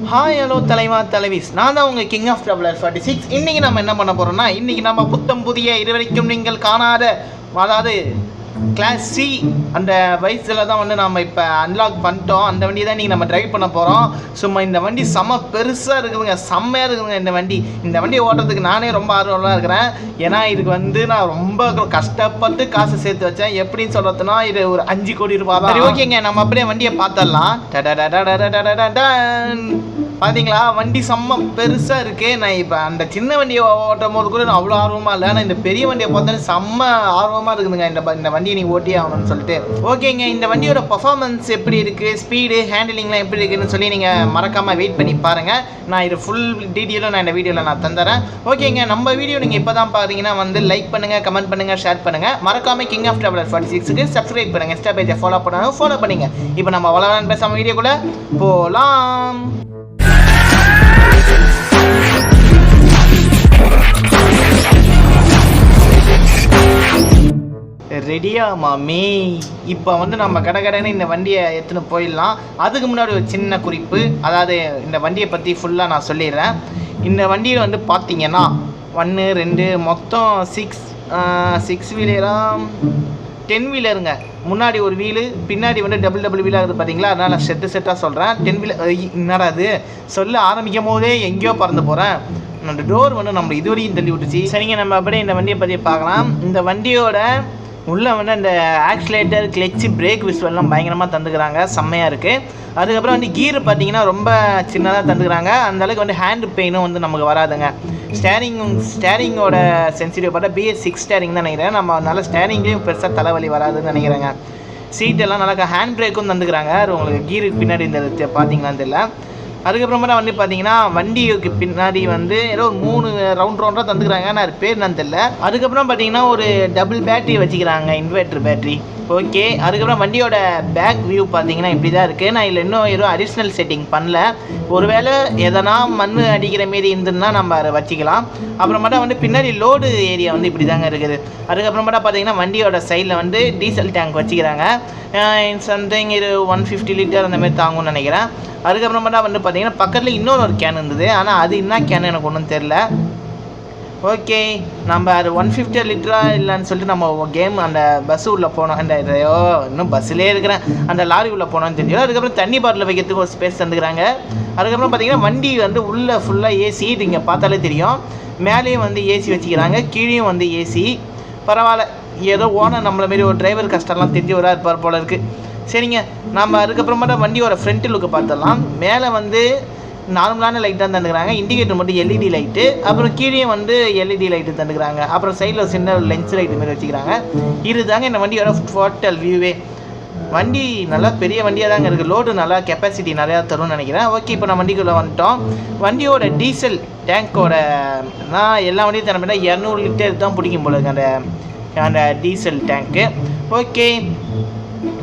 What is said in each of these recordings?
Hi hello தலைவா தலைவிஸ். நான் தான் உங்கள் king of double forty six இன்றைக்கி நம்ம என்ன பண்ண போகிறோம்னா இன்றைக்கி நம்ம புத்தம் புதிய இதுவரைக்கும் நீங்கள் காணாத அதாவது கிளாஸ் சி அந்த வயசில் தான் வந்து நம்ம இப்போ அன்லாக் பண்ணிட்டோம். அந்த வண்டி தான் நீங்கள் நம்ம ட்ரைவ் பண்ண போகிறோம் சும்மா இந்த வண்டி செம்ம பெருசாக இருக்குதுங்க. செம்மையாக இருக்குதுங்க இந்த வண்டி. இந்த வண்டியை ஓட்டுறதுக்கு நானே ரொம்ப ஆர்வமாக இருக்கிறேன். ஏன்னா இதுக்கு வந்து நான் ரொம்ப கஷ்டப்பட்டு காசு சேர்த்து வச்சேன். எப்படின்னு சொல்கிறதுனா இது ஒரு அஞ்சு கோடி ரூபா தான் ஓகேங்க. நம்ம அப்படியே வண்டியை பார்த்துடலாம். பார்த்தீங்களா வண்டி செம்ம பெருசாக இருக்குது நான் இப்போ அந்த சின்ன வண்டியை ஓட்டும் போது கூட நான் அவ்வளோ ஆர்வமாக இல்லை ஆனால் இந்த பெரிய வண்டியை பார்த்தோன்னே செம்ம ஆர்வமாக இருக்குதுங்க இந்த இந்த வண்டி வண்டியை நீ ஓட்டி ஆகணும்னு சொல்லிட்டு. ஓகேங்க இந்த வண்டியோட பர்ஃபார்மன்ஸ் எப்படி இருக்குது ஸ்பீடு ஹேண்டிலிங்லாம் எப்படி இருக்குன்னு சொல்லி நீங்கள் மறக்காமல் வெயிட் பண்ணி பாருங்கள் நான் இது ஃபுல் டீட்டெயிலும் நான் இந்த வீடியோவில் நான் தந்துறேன். ஓகேங்க நம்ம வீடியோ நீங்கள் இப்போ தான் பார்த்தீங்கன்னா வந்து லைக் பண்ணுங்கள் கமெண்ட் பண்ணுங்கள் ஷேர் பண்ணுங்கள் மறக்காம கிங் ஆஃப் ட்ராவலர் ஃபார்ட்டி சிக்ஸுக்கு சப்ஸ்கிரைப் பண்ணுங்கள் இன்ஸ்டா பேஜை ஃபாலோ பண்ணாலும் ஃபாலோ பண்ணிங்க. இப்போ நம்ம வளரான் பேசாமல் வீடியோக்குள்ளே போகலாம் ரெடியா மாமி? இப்போ வந்து நம்ம கடகடன்னு இந்த வண்டியை எடுத்துன்னு போயிடலாம். அதுக்கு முன்னாடி ஒரு சின்ன குறிப்பு. அதாவது இந்த வண்டியை பற்றி ஃபுல்லாக நான் சொல்லிடுறேன். இந்த வண்டியில் வந்து பார்த்தீங்கன்னா ஒன்று ரெண்டு மொத்தம் சிக்ஸ் சிக்ஸ் வீலராக டென் வீலருங்க முன்னாடி ஒரு வீலு பின்னாடி வந்து டபுள் டபுள் வீலாக இருக்குது பார்த்தீங்களா அதனால் நான் செட்டு செட்டாக சொல்கிறேன் டென் வீலர் என்னடா அது சொல்ல ஆரம்பிக்கும் போதே எங்கேயோ பறந்து போகிறேன் அந்த டோர் வந்து நம்ம இதுவரையும் தள்ளி விட்டுச்சு. சரிங்க நம்ம அப்படியே இந்த வண்டியை பற்றி பார்க்கலாம். இந்த வண்டியோட உள்ளே வந்து அந்த ஆக்சிலேட்டர் கிளச்சு பிரேக் விஸ்வெல்லாம் பயங்கரமாக தந்துக்கிறாங்க. செம்மையாக இருக்குது அதுக்கப்புறம் வந்து கீர் பார்த்தீங்கன்னா ரொம்ப சின்னதாக தந்துக்கிறாங்க. அந்தளவுக்கு வந்து ஹேண்ட் பெயினும் வந்து நமக்கு வராதுங்க. ஸ்டேரிங் ஸ்டேரிங்கோட சென்சிட்டிவ் பார்த்தா பிஎஸ் சிக்ஸ் ஸ்டேரிங் தான் நினைக்கிறேன். நம்ம அதனால் ஸ்டேரிங்லேயும் பெருசாக தலைவலி வராதுன்னு நினைக்கிறேங்க. சீட்டெல்லாம் நல்லா ஹேண்ட் பிரேக்கும் தந்துக்கிறாங்க. உங்களுக்கு கீருக்கு பின்னாடி இந்த பார்த்தீங்களான்னு தெரியல. அதுக்கப்புறமா வந்து பார்த்தீங்கன்னா வண்டிக்கு பின்னாடி வந்து ஏதோ ஒரு மூணு ரவுண்ட் ரவுண்டாக தந்துக்கிறாங்க. ஆனால் அது பேர் நான் தெரியல. அதுக்கப்புறம் பார்த்தீங்கன்னா ஒரு டபுள் பேட்டரி வச்சுக்கிறாங்க இன்வெர்ட்ரு பேட்டரி ஓகே அதுக்கப்புறம் வண்டியோட பேக் வியூ பார்த்தீங்கன்னா இப்படி தான் இருக்குது நான் இதில் இன்னும் எதுவும் அடிஷ்னல் செட்டிங் பண்ணல. ஒருவேளை எதனா மண் அடிக்கிற மாரி இருந்துன்னா நம்ம அதை வச்சுக்கலாம். அப்புறமேட்டா வந்து பின்னாடி லோடு ஏரியா வந்து இப்படி தாங்க இருக்குது. அதுக்கப்புறமேட்டா பார்த்தீங்கன்னா வண்டியோட சைடில் வந்து டீசல் டேங்க் வச்சுக்கிறாங்க. சம்திங் இது ஒன் ஃபிஃப்டி லிட்டர் அந்த மாதிரி தாங்கும்னு நினைக்கிறேன். அதுக்கப்புறமேட்டா வந்து பார்த்தீங்கன்னா பக்கத்தில் இன்னொரு ஒரு கேன் இருந்தது. ஆனால் அது என்ன கேன் எனக்கு ஒன்றும் தெரில ஓகே நம்ம அது ஒன் ஃபிஃப்டி லிட்டரா இல்லைன்னு சொல்லிட்டு நம்ம கேம் அந்த பஸ் உள்ளே போனோம். அந்த ஐயோ இன்னும் பஸ்ஸிலே இருக்கிறேன். அந்த லாரி உள்ளே போனோம்னு தெரியும் அதுக்கப்புறம் தண்ணி பாட்டில் வைக்கிறதுக்கு ஒரு ஸ்பேஸ் தந்துக்கிறாங்க. அதுக்கப்புறம் பார்த்தீங்கன்னா வண்டி வந்து உள்ளே ஃபுல்லாக ஏசி இது இங்கே பார்த்தாலே தெரியும். மேலேயும் வந்து ஏசி வச்சுக்கிறாங்க. கீழேயும் வந்து ஏசி பரவாயில்ல. ஏதோ ஓனர் நம்மளை மாரி ஒரு டிரைவர் கஷ்டம்லாம் தெரிஞ்சு வரா இருப்பார் போல இருக்குது சரிங்க. நம்ம அதுக்கப்புறமேட்டா வண்டியோட ஃப்ரண்ட் லுக்கு பார்த்துடலாம். மேலே வந்து நார்மலான லைட் தான் தந்துக்கிறாங்க. இண்டிகேட்டர் மட்டும் எல்இடி லைட்டு அப்புறம் கீழே வந்து எல்இடி லைட்டு தந்துக்கிறாங்க. அப்புறம் சைடில் சின்ன லென்ஸ் லைட் மாதிரி வச்சுக்கிறாங்க. இதுதாங்க இந்த வண்டியோட டோட்டல் வியூவே வண்டி நல்லா பெரிய வண்டியாக தாங்க இருக்குது லோடு நல்லா கெப்பாசிட்டி நிறையா தரும்னு நினைக்கிறேன். ஓகே இப்போ நம்ம வண்டிக்குள்ளே வந்துட்டோம். வண்டியோட டீசல் டேங்க்கோட நான் எல்லா வண்டியும் தரப்பேன்னா இரநூறு லிட்டர் தான் பிடிக்கும் போல இருக்கு அந்த அந்த டீசல் டேங்க்கு ஓகே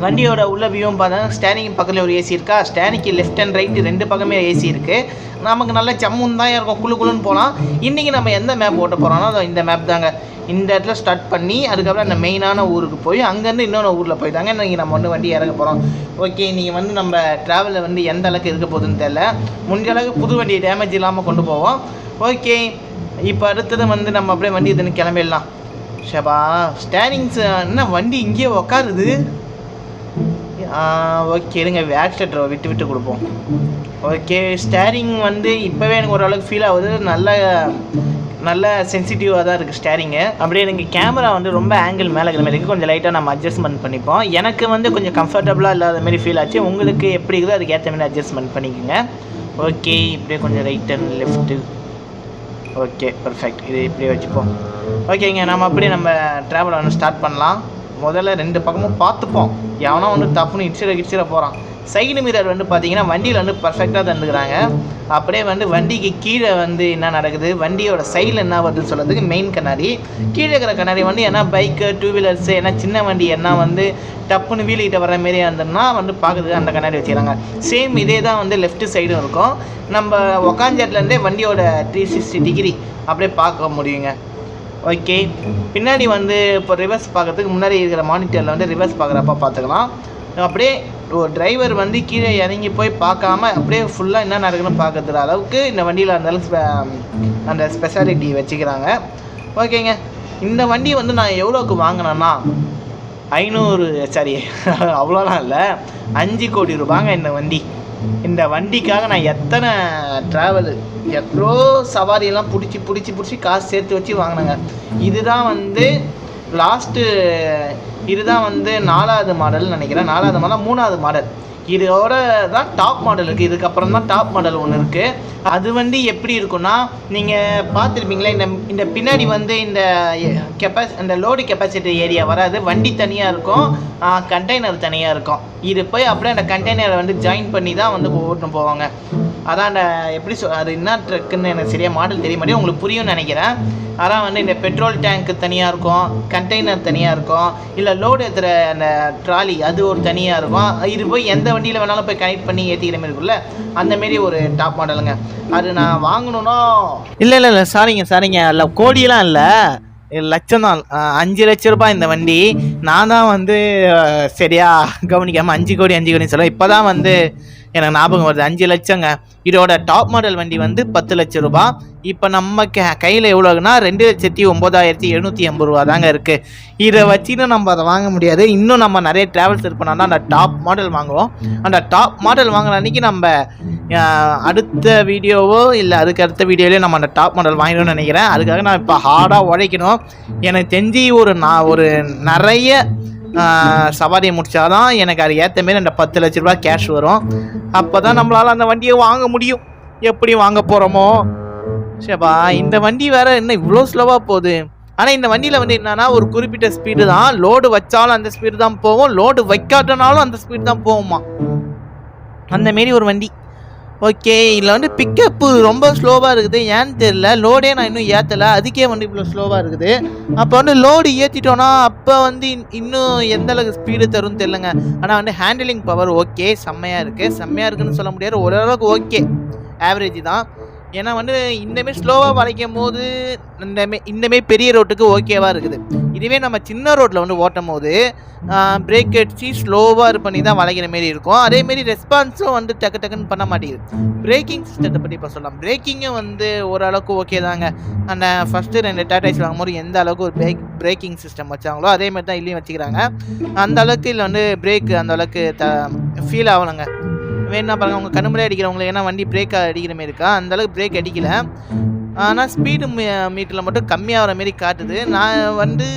வண்டியோட உள்ள வியூவும் பார்த்தா ஸ்டேரிங் பக்கத்தில் ஒரு ஏசி இருக்கா? ஸ்டேரிங்க்கு லெஃப்ட் அண்ட் ரைட் ரெண்டு பக்கமே ஏசி இருக்குது நமக்கு நல்ல ஜம்முன் தான் இருக்கும். குளு குளுன்னு போகலாம் இன்றைக்கி நம்ம எந்த மேப் ஓட்ட போகிறோம்னா அதோ இந்த மேப் தாங்க. இந்த இடத்துல ஸ்டார்ட் பண்ணி அதுக்கப்புறம் அந்த மெயினான ஊருக்கு போய் அங்கேருந்து இன்னொரு ஊரில் போயிட்டாங்க. இன்றைக்கி நம்ம வந்து வண்டி இறங்க போகிறோம் ஓகே நீங்கள் வந்து நம்ம ட்ராவலில் வந்து எந்த அளவுக்கு இருக்க போகுதுன்னு தெரில முடிஞ்ச அளவுக்கு புது வண்டியை டேமேஜ் இல்லாமல் கொண்டு போவோம். ஓகே இப்போ அடுத்தது வந்து நம்ம அப்படியே வண்டி இதுன்னு கிளம்பிடலாம். ஷபா ஸ்டேரிங்ஸ் என்ன வண்டி இங்கேயே உக்காருது? ஓகே இருங்க. ஆக்சிலேட்டரை விட்டு விட்டு கொடுப்போம். ஓகே ஸ்டேரிங் வந்து இப்போவே எனக்கு ஓரளவுக்கு ஃபீல் ஆகுது. நல்ல நல்ல சென்சிட்டிவாக தான் இருக்குது ஸ்டேரிங்கு அப்படியே எனக்கு கேமரா வந்து ரொம்ப ஆங்கிள் மேலே இருக்கிற மாதிரி இருக்குது கொஞ்சம் லைட்டாக நம்ம அட்ஜஸ்ட்மெண்ட் பண்ணிப்போம். எனக்கு வந்து கொஞ்சம் கம்ஃபர்டபுளாக இல்லாத மாதிரி ஃபீல் ஆச்சு. உங்களுக்கு எப்படி இருக்குதோ அதுக்கு ஏற்ற மாதிரி அட்ஜஸ்ட்மெண்ட் பண்ணிக்கோங்க. ஓகே இப்படியே கொஞ்சம் right and left okay perfect இது இப்படியே வச்சுப்போம். ஓகேங்க நம்ம அப்படியே நம்ம ட்ராவல் ஒன்று ஸ்டார்ட் பண்ணலாம். முதல்ல ரெண்டு பக்கமும் பார்த்துப்போம். எவனோ வந்து தப்புன்னு இடிச்சிட கிடிச்சிட போகிறான் சைடு மிரர் வந்து பார்த்தீங்கன்னா வண்டியில் வந்து பர்ஃபெக்டாக தந்துக்கிறாங்க. அப்படியே வந்து வண்டிக்கு கீழே வந்து என்ன நடக்குது? வண்டியோட சைடில் என்ன வருதுன்னு சொல்கிறதுக்கு மெயின் கண்ணாடி. கீழே இருக்கிற கண்ணாடி வந்து என்ன பைக்கு டூ வீலர்ஸு என்ன சின்ன வண்டி என்ன வந்து டப்புன்னு வீலிக்கிட்ட வர மாரி இருந்ததுன்னா வந்து பார்க்குறதுக்கு அந்த கண்ணாடி வச்சுக்கிறாங்க. சேம் இதே தான் வந்து லெஃப்ட் சைடும் இருக்கும். நம்ம உக்காஞ்சட்லேருந்தே வண்டியோட த்ரீ சிக்ஸ்டி டிகிரி அப்படியே பார்க்க முடியுங்க. ஓகே பின்னாடி வந்து இப்போ ரிவர்ஸ் பார்க்கறதுக்கு முன்னாடி இருக்கிற மானிட்டரில் வந்து ரிவர்ஸ் பார்க்குறப்ப பார்த்துக்கலாம். அப்படியே ஒரு டிரைவர் வந்து கீழே இறங்கி போய் பார்க்காம அப்படியே ஃபுல்லாக என்ன நடக்குதுன்னு பார்க்குற அளவுக்கு இந்த வண்டியில் இருந்தாலும் அந்த ஸ்பெஷாலிட்டி um, வச்சுக்கிறாங்க. ஓகேங்க இந்த வண்டி வந்து நான் எவ்வளோக்கு வாங்கினேன்னா ஐநூறு சாரி அவ்வளோலாம் இல்லை. அஞ்சு கோடி ரூபாங்க இந்த வண்டி. இந்த வண்டிக்காக நான் எத்தனை ட்ராவல் எவ்வளோ சவாரியெல்லாம் பிடிச்சி பிடிச்சி பிடிச்சி காசு சேர்த்து வச்சு வாங்கினேங்க. இதுதான் வந்து லாஸ்ட்டு இதுதான் வந்து நாலாவது மாடல்னு நினைக்கிறேன். நாலாவது மாடல் மூணாவது மாடல் இதோட தான் டாப் மாடல் இருக்குது இதுக்கப்புறம் தான் டாப் மாடல் ஒன்று இருக்குது அது வந்து எப்படி இருக்கும்னா நீங்கள் பார்த்துருப்பீங்களா இந்த இந்த பின்னாடி வந்து இந்த கெப்பாசி இந்த லோடு கெப்பாசிட்டி ஏரியா வராது. வண்டி தனியாக இருக்கும். கண்டெய்னர் தனியாக இருக்கும். இது போய் அப்படியே அந்த கண்டெய்னரை வந்து ஜாயின் பண்ணி தான் வந்து ஓட்டுன்னு போவாங்க. அதான் அந்த எப்படி சொல் அது என்ன ட்ரக்குன்னு எனக்கு சரியாக மாடல் தெரிய மாட்டேங்குது. உங்களுக்கு புரியும்னு நினைக்கிறேன். அதான் வந்து இந்த பெட்ரோல் டேங்க்கு தனியாக இருக்கும். கண்டெய்னர் தனியாக இருக்கும். இல்லை லோடு ஏற்றுற அந்த ட்ராலி அது ஒரு தனியாக இருக்கும். இது போய் எந்த வண்டியில் வேணாலும் போய் கனெக்ட் பண்ணி ஏற்றிக்கிற மாதிரி இருக்குல்ல அந்த மாரி ஒரு டாப் மாடலுங்க அது நான் வாங்கணும்னா இல்லை இல்லை இல்லை. சாரிங்க சாரிங்க இல்லை கோடியெல்லாம் இல்லை. லட்சம் தான் அஞ்சு லட்ச ரூபாய் இந்த வண்டி. நான் தான் வந்து சரியா கவனிக்காமல் அஞ்சு கோடி அஞ்சு கோடின்னு சொல்ல இப்போ தான் வந்து எனக்கு ஞாபகம் வருது. அஞ்சு லட்சங்க. இதோட டாப் மாடல் வண்டி வந்து பத்து லட்சம் ரூபாய் இப்போ நம்ம க கையில் எவ்வளோன்னா ரெண்டு லட்சத்தி ஒம்பதாயிரத்தி எழுநூற்றி எண்பது ரூபா தாங்க இருக்குது இதை வச்சுன்னு நம்ம அதை வாங்க முடியாது. இன்னும் நம்ம நிறைய ட்ராவல்ஸ் இருப்போம்னா அந்த டாப் மாடல் வாங்குவோம். அந்த டாப் மாடல் வாங்குற அன்றைக்கி நம்ம அடுத்த வீடியோவோ இல்லை அதுக்கு அடுத்த வீடியோலேயே நம்ம அந்த டாப் மாடல் வாங்கிடணும்னு நினைக்கிறேன். அதுக்காக நான் இப்போ ஹார்டாக உழைக்கணும். எனக்கு தெரிஞ்சு ஒரு நான் ஒரு நிறைய சவாரியை முடித்தாதான் எனக்கு அது ஏற்ற மாரி அந்த பத்து லட்ச ரூபாய் கேஷ் வரும். அப்போ தான் நம்மளால் அந்த வண்டியை வாங்க முடியும். எப்படி வாங்க போகிறோமோ சரிப்பா இந்த வண்டி வேற என்ன இவ்வளோ ஸ்லோவாக போகுது. ஆனால் இந்த வண்டியில் வந்து என்னன்னா ஒரு குறிப்பிட்ட ஸ்பீடு தான். லோடு வச்சாலும் அந்த ஸ்பீடு தான் போகும். லோடு வைக்காட்டனாலும் அந்த ஸ்பீடு தான் போகுமா அந்த மாரி ஒரு வண்டி. ஓகே இதில் வந்து பிக்கப்பு ரொம்ப ஸ்லோவாக இருக்குது. ஏன்னு தெரியல. லோடே நான் இன்னும் ஏற்றலை அதுக்கே வந்து இவ்வளோ ஸ்லோவாக இருக்குது. அப்போ வந்து லோடு ஏற்றிட்டோன்னா அப்போ வந்து இன்- இன்னும் எந்த அளவுக்கு ஸ்பீடு தரும்னு தெரிலங்க ஆனால் வந்து ஹேண்டிலிங் பவர் ஓகே. செம்மையாக இருக்குது செம்மையாக இருக்குதுன்னு சொல்ல முடியாது. ஓரளவுக்கு ஓகே. ஆவரேஜ் தான். ஏன்னா வந்து இந்தமாரி ஸ்லோவாக வளைக்கும் போது இந்தமே இந்தமாரி பெரிய ரோட்டுக்கு ஓகேவாக இருக்குது. இதுவே நம்ம சின்ன ரோட்டில் வந்து ஓட்டும் போது பிரேக் அடிச்சு ஸ்லோவாக பண்ணி தான் வளைகிற மாரி இருக்கும். அதேமாரி ரெஸ்பான்ஸும் வந்து டக்கு டக்குன்னு பண்ண மாட்டேங்குது. பிரேக்கிங் சிஸ்டத்தை பற்றி இப்போ சொல்லலாம். பிரேக்கிங்கும் வந்து ஓரளவுக்கு ஓகே தாங்க. அந்த ஃபஸ்ட்டு ரெண்டு டாட்டாஸ் வாங்கும்போது எந்த அளவுக்கு ஒரு பிரேக் பிரேக்கிங் சிஸ்டம் வச்சாங்களோ அதே மாதிரி தான் இல்லையும் வச்சுக்கிறாங்க. அந்த அளவுக்கு இல்லை வந்து பிரேக் அந்த அளவுக்கு த ஃபீல் ஆகலைங்க. வேணா பாருங்க உங்கள் கண்ணு அடிக்கிறவங்களுக்கு ஏன்னா வண்டி பிரேக் அடிக்கிற மாதிரி இருக்கா? அந்த அளவுக்கு பிரேக் அடிக்கல. ஆனால் ஸ்பீடு மீட்டரில் மட்டும் கம்மியாகிற மாரி காட்டுது. நான் வந்து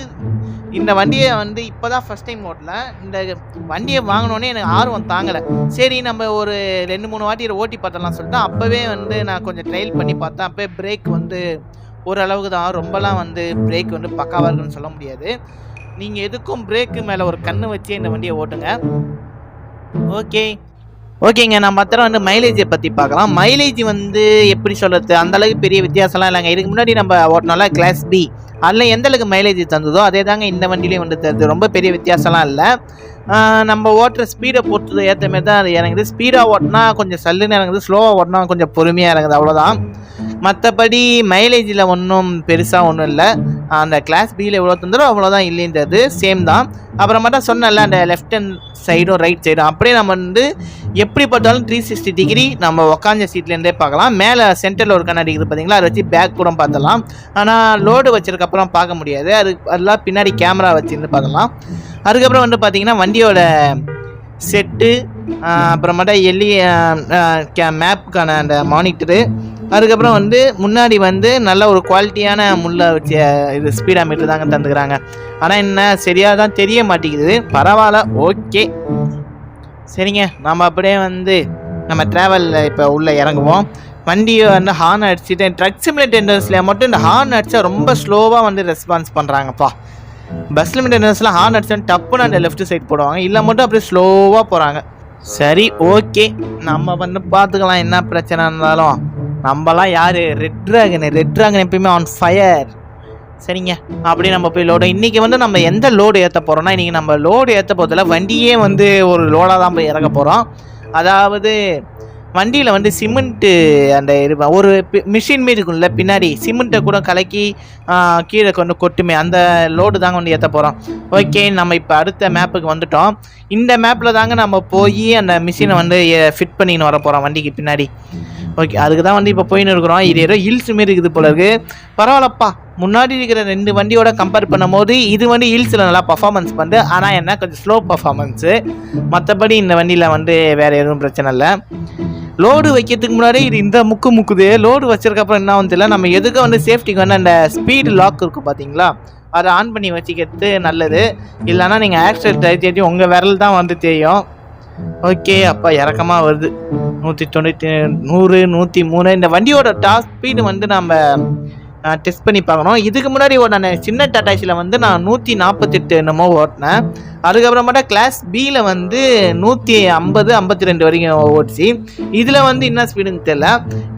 இந்த வண்டியை வந்து இப்போ தான் ஃபஸ்ட் டைம் ஓட்டல. இந்த வண்டியை வாங்கினோடனே எனக்கு ஆர்வம் தாங்கலை. சரி நம்ம ஒரு ரெண்டு மூணு வாட்டி இதை ஓட்டி பார்த்தலாம் சொல்லிட்டு அப்போவே வந்து நான் கொஞ்சம் ட்ரையல் பண்ணி பார்த்தேன். அப்போயே பிரேக் வந்து ஓரளவுக்கு தான் ரொம்பலாம் வந்து பிரேக் வந்து பக்காவாக இருக்குன்னு சொல்ல முடியாது. நீங்கள் எதுக்கும் பிரேக்கு மேலே ஒரு கண்ணு வச்சு இந்த வண்டியை ஓட்டுங்க. ஓகே ஓகேங்க நம்ம மாத்திரம் வந்து மைலேஜை பற்றி பார்க்கலாம். மைலேஜ் வந்து எப்படி சொல்கிறது அந்தளவுக்கு பெரிய வித்தியாசம்லாம் இல்லைங்க. இதுக்கு முன்னாடி நம்ம ஓட்டினால கிளாஸ் பி அதில் எந்த அளவுக்கு மைலேஜ் தந்ததோ அதே தாங்க இந்த வண்டியிலையும் வந்து தருது ரொம்ப பெரிய வித்தியாசம்லாம் இல்லை. நம்ம ஓட்டுற ஸ்பீடை பொறுத்தது ஏற்ற மாதிரி தான் அது இறங்குது. ஸ்பீடாக ஓட்டினா கொஞ்சம் சல்லுன்னு இறங்குது ஸ்லோவாக ஓட்டினா கொஞ்சம் பொறுமையாக இறங்குது அவ்வளோதான் மற்றபடி மைலேஜில் ஒன்றும் பெருசாக ஒன்றும் இல்லை. அந்த கிளாஸ் பியில் எவ்வளோ தந்துடும் அவ்வளோதான் இல்லைன்றது சேம் தான். அப்புறமேட்டா சொன்னல அந்த லெஃப்ட் ஹேண்ட் சைடும் ரைட் சைடும் அப்படியே நம்ம வந்து எப்படி பார்த்தாலும் த்ரீ சிக்ஸ்டி டிகிரி நம்ம உக்காந்த சீட்லேருந்தே பார்க்கலாம். மேலே சென்டரில் ஒரு கண்ணாடி இருக்குது பார்த்தீங்களா? அதை வச்சு பேக் கூட பார்த்தலாம் ஆனால் லோடு வச்சதுக்கப்புறம் பார்க்க முடியாது. அது அதெல்லாம் பின்னாடி கேமரா வச்சுருந்து பார்க்கலாம். அதுக்கப்புறம் வந்து பார்த்தீங்கன்னா வண்டியோட செட்டு அப்புறமேட்டா எல்லி கே மேப்புக்கான அந்த மானிட்டரு. அதுக்கப்புறம் வந்து முன்னாடி வந்து நல்ல ஒரு குவாலிட்டியான முள்ள வச்ச இது ஸ்பீடா மீட்டர் தாங்க தந்துக்கிறாங்க. ஆனால் என்ன சரியாக தான் தெரிய மாட்டேங்குது. பரவாயில்ல ஓகே. சரிங்க நம்ம அப்படியே வந்து நம்ம ட்ராவலில் இப்போ உள்ளே இறங்குவோம். வண்டியை வந்து ஹார்ன் அடிச்சுட்டு ட்ரக் சிமுலேட்டர்ஸில் மட்டும் இந்த ஹார்ன் அடித்தா ரொம்ப ஸ்லோவாக வந்து ரெஸ்பான்ஸ் பண்ணுறாங்கப்பா பஸ் லிமிட்டர்ஸ்லாம் ஹார்ன் அடிச்சா டப்புன்னு அந்த லெஃப்ட் சைட் போடுவாங்க. இல்லை மட்டும் அப்படியே ஸ்லோவாக போகிறாங்க சரி ஓகே நம்ம வந்து பார்த்துக்கலாம் என்ன பிரச்சனை இருந்தாலும். நம்மலாம் யார்? ரெட் ட்ராகன் ரெட் ட்ராகன் எப்பயுமே ஆன் ஃபயர் சரிங்க. அப்படி நம்ம போய் லோடு இன்றைக்கி வந்து நம்ம எந்த லோடு ஏற்ற போகிறோம்னா இன்றைக்கி நம்ம லோடு ஏற்ற போதில் வண்டியே வந்து ஒரு லோடாக தான் போய் இறக்க போகிறோம் அதாவது வண்டியில் வந்து சிமெண்ட்டு அந்த இது ஒரு மிஷின் மாரி இருக்கும்ல பின்னாடி சிமெண்ட்டை கூட கலக்கி கீழே கொண்டு கொட்டுமே அந்த லோடு தாங்க வந்து ஏற்ற போகிறோம் ஓகே நம்ம இப்போ அடுத்த மேப்புக்கு வந்துட்டோம். இந்த மேப்பில் தாங்க நம்ம போய் அந்த மிஷினை வந்து ஃபிட் பண்ணின்னு வர போகிறோம் வண்டிக்கு பின்னாடி. ஓகே அதுக்கு தான் வந்து இப்போ போயின்னு இருக்கிறோம். இது ஏதோ ஹில்ஸ் மாரி இருக்குது போல இருக்கு. பரவாயில்லப்பா. முன்னாடி இருக்கிற ரெண்டு வண்டியோட கம்பேர் பண்ணும்போது இது வந்து ஹில்ஸில் நல்லா பர்ஃபார்மன்ஸ் பண்ணுது ஆனால் என்ன கொஞ்சம் ஸ்லோ பர்ஃபார்மன்ஸு மற்றபடி இந்த வண்டியில் வந்து வேறு எதுவும் பிரச்சனை இல்லை. லோடு வைக்கிறதுக்கு முன்னாடி இது இந்த முக்கு முக்குது. லோடு வச்சதுக்கப்புறம் என்ன வந்து தெரியல நம்ம எதுக்கு வந்து சேஃப்டிக்கு வந்து அந்த ஸ்பீடு லாக் இருக்கும் பார்த்தீங்களா அதை ஆன் பண்ணி வச்சுக்கிறது நல்லது. இல்லைன்னா நீங்கள் ஆக்சிடென்ட் ஆகிட்டு உங்கள் விரல் தான் வந்து தெரியும். ஓகே அப்பா இறக்கமாக வருது. நூற்றி தொண்ணூற்றி நூறு நூற்றி மூணு இந்த வண்டியோட டாப் ஸ்பீடு வந்து நம்ம டெஸ்ட் பண்ணி பார்க்கணும். இதுக்கு முன்னாடி நான் சின்ன டாட்டாஸில் வந்து நான் நூற்றி நாற்பத்தெட்டு என்னமோ ஓட்டினேன். அதுக்கப்புறமேட்டா கிளாஸ் பியில் வந்து நூற்றி ஐம்பது ஐம்பத்தி ரெண்டு வரைக்கும் ஓடிச்சு. இதில் வந்து என்ன ஸ்பீடுன்னு தெரில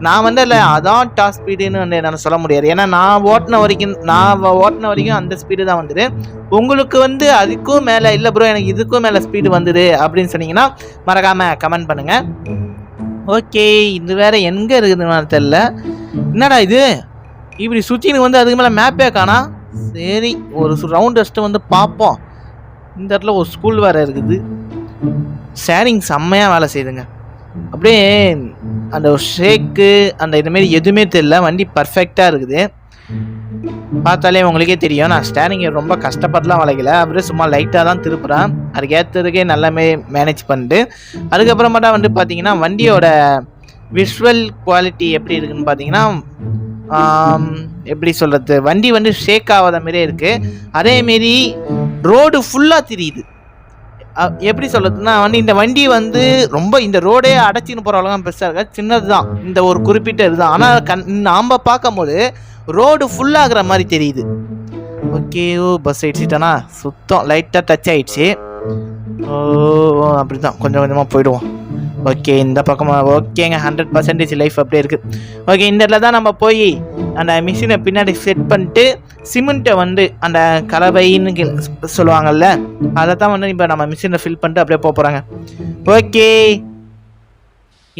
நான் வந்து அதில் அதான் டாப் ஸ்பீடுன்னு வந்து என்னால் சொல்ல முடியாது. ஏன்னா நான் ஓட்டின வரைக்கும் நான் ஓட்டின வரைக்கும் அந்த ஸ்பீடு தான் வந்தது. உங்களுக்கு வந்து அதுக்கும் மேலே இல்லை ப்ரோ எனக்கு இதுக்கும் மேலே ஸ்பீடு வந்தது அப்படின்னு சொன்னீங்கன்னா மறக்காமல் கமெண்ட் பண்ணுங்கள் ஓகே இது வேறு எங்கே இருக்குதுன்னு தெரில என்னடா இது? இப்படி சுற்றின்னு வந்து அதுக்கு மேலே மேப்பே காணா. சரி ஒரு ரவுண்ட் டஸ்ட்டு வந்து பார்ப்போம் இந்த இடத்துல ஒரு ஸ்கூல் வேறு இருக்குது. ஷேரிங் செம்மையாக வேலை செய்யுதுங்க. அப்படியே அந்த ஷேக்கு அந்த இதுமாரி எதுவுமே தெரியல. வண்டி பர்ஃபெக்டாக இருக்குது. பார்த்தாலே உங்களுக்கே தெரியும். நான் ஸ்டேரிங்கை ரொம்ப கஷ்டப்பட்டுலாம் வளைக்கல. அப்படியே சும்மா லைட்டாக தான் திருப்புறேன். அதுக்கு ஏற்றதுக்கே நல்லாமே மேனேஜ் பண்ணிட்டு அதுக்கப்புறமாட்டா வந்து பார்த்தீங்கன்னா வண்டியோட விஷுவல் குவாலிட்டி எப்படி இருக்குன்னு பார்த்தீங்கன்னா எப்படி சொல்கிறது வண்டி வந்து ஷேக் ஆகாத மாதிரியே இருக்குது அதேமாரி ரோடு ஃபுல்லாக தெரியுது. எப்படி சொல்கிறதுனா வந்து இந்த வண்டி வந்து ரொம்ப இந்த ரோடே அடைச்சின்னு போகிற அளவுக்கு பெருசாக இருக்கா சின்னது தான் இந்த ஒரு குறிப்பிட்ட இதுதான். ஆனால் கண் நாம் பார்க்கும்போது ரோடு ஃபுல்லாகிற மாதிரி தெரியுது. ஓகே ஓ பஸ் ஆயிடுச்சுட்டானா சுத்தம் லைட்டாக டச் ஆயிடுச்சு. ஓ ஓ, அப்படிதான். கொஞ்சம் கொஞ்சமாக போயிடுவோம். ஓகே இந்த பக்கமாக ஓகேங்க ஹண்ட்ரட் பர்சன்டேஜ் லைஃப் அப்படியே இருக்குது ஓகே இந்த இடத்துல தான் நம்ம போய் அந்த மிஷினை பின்னாடி செட் பண்ணிட்டு சிமெண்ட்டை வந்து அந்த கலவைன்னு சொல்லுவாங்கல்ல அதை தான் வந்து இப்போ நம்ம மிஷினை ஃபில் பண்ணிட்டு அப்படியே போக போகிறாங்க ஓகே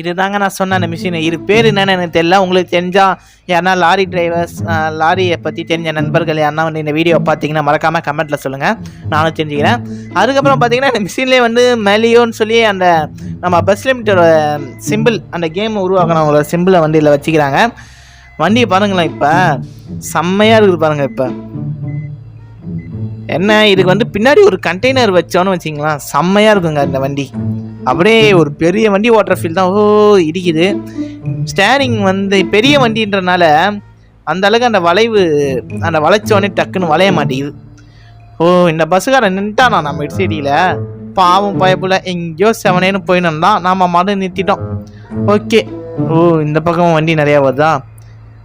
இதுதாங்க நான் சொன்ன அந்த மிஷின் இது பேர் என்னன்னு எனக்கு தெரியல. உங்களுக்கு தெரிஞ்சா யாருன்னா லாரி டிரைவர்ஸ் லாரியை பற்றி தெரிஞ்ச நண்பர்கள் யாருன்னா வந்து இந்த வீடியோ பார்த்தீங்கன்னா மறக்காமல் கமெண்ட்டில் சொல்லுங்கள் நானும் தெரிஞ்சுக்கிறேன். அதுக்கப்புறம் பார்த்தீங்கன்னா இந்த மிஷின்லேயே வந்து மேலியோன்னு சொல்லி அந்த நம்ம பஸ் லிமிட்டோட சிம்பிள் அந்த கேம் உருவாக்கினவங்களோட சிம்பிளை வந்து இதில் வச்சுக்கிறாங்க. வண்டியை பாருங்களேன் இப்போ. செம்மையாக இருக்குது பாருங்கள் இப்போ. என்ன இதுக்கு வந்து பின்னாடி ஒரு கண்டெய்னர் வச்சோன்னு வச்சிங்களா செம்மையாக இருக்குங்க இந்த வண்டி. அப்படியே ஒரு பெரிய வண்டி ஓட்டுற ஃபீல் தான். ஓ இடிக்குது. ஸ்டேரிங் வந்து பெரிய வண்டின்றனால அந்த அளவுக்கு அந்த வளைவு அந்த வளைச்சோடனே டக்குன்னு வளைய மாட்டேங்குது. ஓ இந்த பஸ்ஸுக்காரன் நின்ட்டானா நம்ம இட்சைடியில் பாவம் பயப்புல. எங்கேயோ செவனேன்னு போயின்னு தான் நாம மறு நிறுத்திட்டோம். ஓகே ஓ இந்த பக்கம் வண்டி நிறையா வருதா?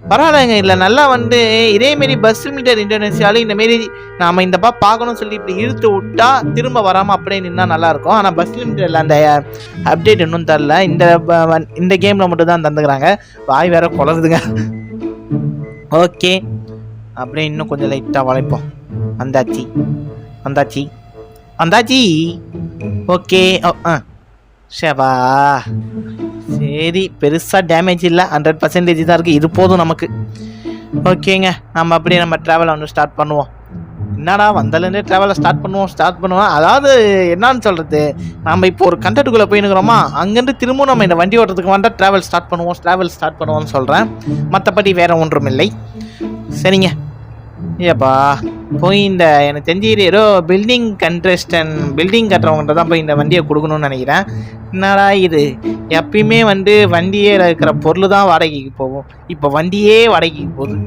பரவாயில்லைங்க இல்லை நல்லா வந்து இதேமாரி பஸ் மீட்டர் இன்டர்நெஷியாலும் இந்தமாரி நாம் இந்த பா பார்க்கணும்னு சொல்லி இப்படி இழுத்து விட்டா திரும்ப வராமல் அப்படியே நின்னா நல்லாயிருக்கும் ஆனால் பஸ் லிமிட்டரில் அந்த அப்டேட் இன்னும் தரல. இந்த இந்த கேமில் மட்டும் தான் தந்துக்கிறாங்க. வாய் வேற குளருதுங்க ஓகே. அப்படியே இன்னும் கொஞ்சம் லைட்டாக வளைப்போம். வந்தாச்சி. வந்தாச்சி. வந்தாச்சி. ஓகே. ஆ. ஷேவா. சரி பெருசாக டேமேஜ் இல்லை ஹண்ட்ரட் பர்சன்டேஜ் தான் இருக்குது இது போதும் நமக்கு. ஓகேங்க நம்ம அப்படியே நம்ம ட்ராவலை வந்து ஸ்டார்ட் பண்ணுவோம். என்னடா வந்தலேருந்தே ட்ராவலை ஸ்டார்ட் பண்ணுவோம் ஸ்டார்ட் பண்ணுவோம். அதாவது என்னன்னு சொல்கிறது நம்ம இப்போ ஒரு கண்டென்ட்டுக்குள்ளே போயினுக்கிறோமா அங்கேருந்து திரும்பவும் நம்ம இந்த வண்டி ஓட்டுறதுக்கு வந்தால் ட்ராவல் ஸ்டார்ட் பண்ணுவோம் ட்ராவல் ஸ்டார்ட் பண்ணுவோம்னு சொல்கிறேன் மற்றபடி வேறு ஒன்றும் இல்லை சரிங்க. ஏப்பா போய் இந்த எனக்கு தெரிஞ்சு ஏதோ பில்டிங் கன்ட்ரஸ்டன் பில்டிங் கட்டுறவங்கள்ட்ட தான் போய் இந்த வண்டியை கொடுக்கணும்னு நினைக்கிறேன். என்னடா இது? எப்பயுமே வந்து வண்டியே இருக்கிற பொருள் தான் வாடகைக்கு போகும். இப்போ வண்டியே வாடகைக்கு போகுது.